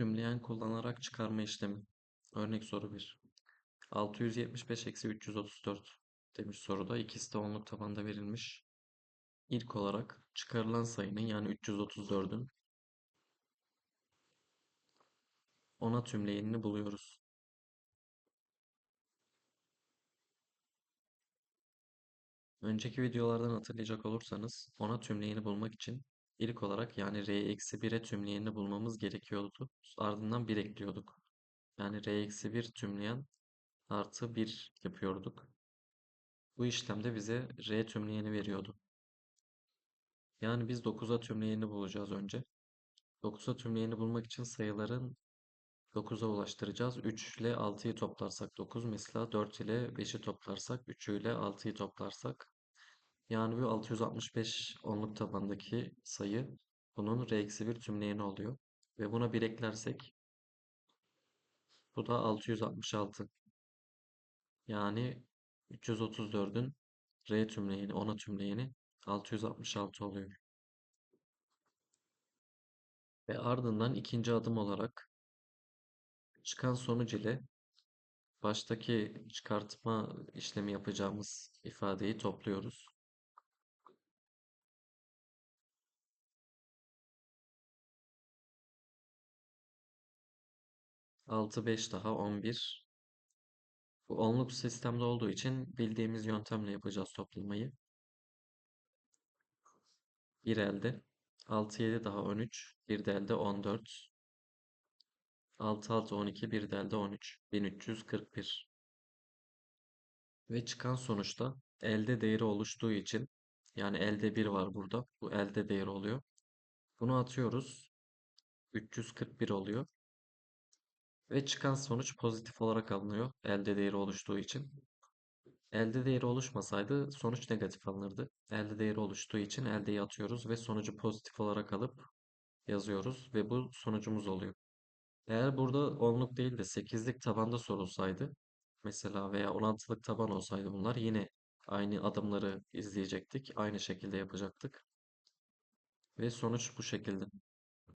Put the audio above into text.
Tümleyen kullanarak çıkarma işlemi. Örnek soru 1. 675 eksi 334 demiş soruda. İkisi de onluk tabanda verilmiş. İlk olarak çıkarılan sayının yani 334'ün ona tümleyenini buluyoruz. Önceki videolardan hatırlayacak olursanız ona tümleyeni bulmak için ilk olarak yani r eksi 1'e tümleyenini bulmamız gerekiyordu. Ardından 1 ekliyorduk. Yani r eksi 1 tümleyen artı 1 yapıyorduk. Bu işlemde bize r tümleyeni veriyordu. Yani biz 9'a tümleyeni bulacağız önce. 9'a tümleyeni bulmak için sayıların 9'a ulaştıracağız. 3 ile 6'yı toplarsak 9. Mesela 4 ile 5'i toplarsak 3 ile 6'yı toplarsak. Yani bu 665 onluk tabandaki sayı bunun r-1 tümleyeni oluyor. Ve buna 1 eklersek bu da 666. Yani 334'ün r tümleyeni, ona tümleyeni 666 oluyor. Ve ardından ikinci adım olarak çıkan sonuç ile baştaki çıkartma işlemi yapacağımız ifadeyi topluyoruz. 6 5 daha 11. Bu onluk sistemde olduğu için bildiğimiz yöntemle yapacağız toplamayı. Bir elde 6 7 daha 13, bir de elde 14. 6 6 12, bir de elde 13. 1341. Ve çıkan sonuçta elde değeri oluştuğu için yani elde 1 var burada. Bu elde değeri oluyor. Bunu atıyoruz. 341 oluyor. Ve çıkan sonuç pozitif olarak alınıyor. Elde değeri oluştuğu için. Elde değeri oluşmasaydı sonuç negatif alınırdı. Elde değeri oluştuğu için eldeyi atıyoruz ve sonucu pozitif olarak alıp yazıyoruz ve bu sonucumuz oluyor. Eğer burada onluk değil de 8'lik tabanda sorulsaydı mesela veya 16'lık taban olsaydı bunlar yine aynı adımları izleyecektik. Aynı şekilde yapacaktık. Ve sonuç bu şekilde.